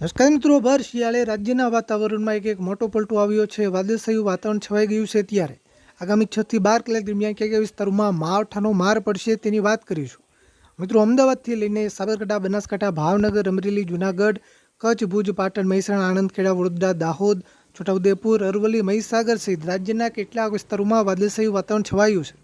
નમસ્કાર મિત્રો, ભર શિયાળે રાજ્યના વાતાવરણમાં એક એક મોટો પલટો આવ્યો છે. વાદળછાયું વાતાવરણ છવાઈ ગયું છે ત્યારે. આગામી છ થી બાર કલાક દરમિયાન કયા કયા વિસ્તારોમાં માવઠાનો માર પડશે તેની વાત કરીશું. મિત્રો, અમદાવાદથી લઈને સાબરકાંઠા, બનાસકાંઠા, ભાવનગર, અમરેલી, જુનાગઢ, કચ્છ, ભુજ, પાટણ, મહેસાણા આણંદ ખેડા વડોદરા, દાહોદ, છોટાઉદેપુર, અરવલ્લી, મહીસાગર સહિત રાજ્યના કેટલાક વિસ્તારોમાં વાદળછાયું વાતાવરણ છવાયું છે.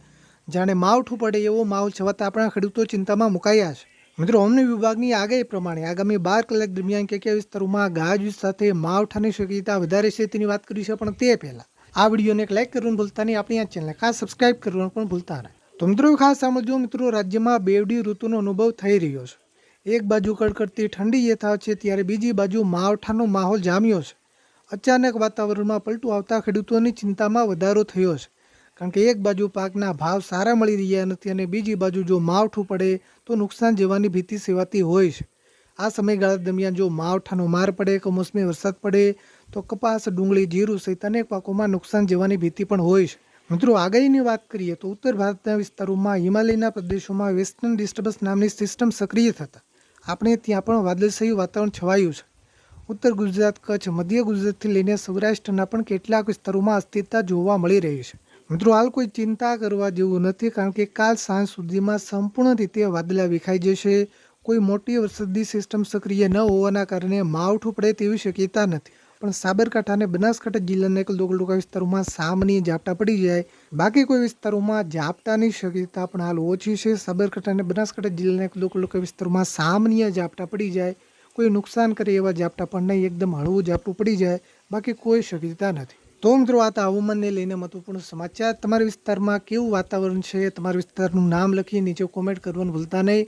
જાણે માવઠું પડે એવો માહોલ છવાતા આપણા ખેડૂતો ચિંતામાં મુકાયા છે. મિત્રો અમને વિભાગની આગાહી પ્રમાણે આગામી બાર કલાક દરમિયાન કયા કયા વિસ્તારોમાં ગાજવીજ સાથે માવઠાની શક્યતા વધારે છે તેની વાત કરી છે, પણ તે પહેલાં આ વિડીયોને એક લાઇક કરવાનું ભૂલતા નહીં. આપણી આ ચેનલને ખાસ સબસ્ક્રાઇબ કરવાનું પણ ભૂલતા નહીં. તો મિત્રો, ખાસ સાંભળજો મિત્રો, રાજ્યમાં બેવડી ઋતુનો અનુભવ થઈ રહ્યો છે. એક બાજુ કડકડતી ઠંડી યથાવત છે, ત્યારે બીજી બાજુ માવઠાનો માહોલ જામ્યો છે. અચાનક વાતાવરણમાં પલટું આવતા ખેડૂતોની ચિંતામાં વધારો થયો છે. કારણ કે એક બાજુ પાકના ભાવ સારા મળી રહ્યા નથી અને બીજી બાજુ જો માવઠું પડે તો નુકસાન જવાની ભીતિ સેવાતી હોય છે. આ સમયગાળા દરમિયાન જો માવઠાનો માર પડે, કમોસમી વરસાદ પડે, તો કપાસ, ડુંગળી, જીરું સહિત અનેક પાકોમાં નુકસાન જવાની ભીતિ પણ હોય છે. મિત્રો, આગાહીની વાત કરીએ તો ઉત્તર ભારતના વિસ્તારોમાં હિમાલયના પ્રદેશોમાં વેસ્ટર્ન ડિસ્ટર્બન્સ નામની સિસ્ટમ સક્રિય થતા આપણે ત્યાં પણ વાદળછાયું વાતાવરણ છવાયું છે. ઉત્તર ગુજરાત, કચ્છ, મધ્ય ગુજરાતથી લઈને સૌરાષ્ટ્રના પણ કેટલાક વિસ્તારોમાં અસ્થિરતા જોવા મળી રહી છે. મિત્રો, હાલ કોઈ ચિંતા કરવા જેવું નથી કારણ કે કાલ સાંજ સુધીમાં સંપૂર્ણ રીતે વાદળા વિખાઈ જશે. કોઈ મોટી વરસાદી સિસ્ટમ સક્રિય ન હોવાના કારણે માવઠું પડે તેવી શક્યતા નથી. પણ સાબરકાંઠા અને બનાસકાંઠા જિલ્લાના એક લોકલુકા વિસ્તારોમાં સામાન્ય ઝાપટા પડી જાય. બાકી કોઈ વિસ્તારોમાં ઝાપટાની શક્યતા પણ હાલ ઓછી છે. સાબરકાંઠા અને બનાસકાંઠા જિલ્લાના એક લોકલુકા વિસ્તારોમાં સામાન્ય ઝાપટા પડી જાય. કોઈ નુકસાન કરે એવા ઝાપટા પણ નહીં. એકદમ હળવું ઝાપટું પડી જાય. બાકી કોઈ શક્યતા નથી. તો મિત્રો, આ હવામાનને લઈને મહત્વપૂર્ણ સમાચાર. તમારા વિસ્તારમાં કેવું વાતાવરણ છે? તમારા વિસ્તારનું નામ લખી નીચે કોમેન્ટ કરવાનું ભૂલતા નહીં.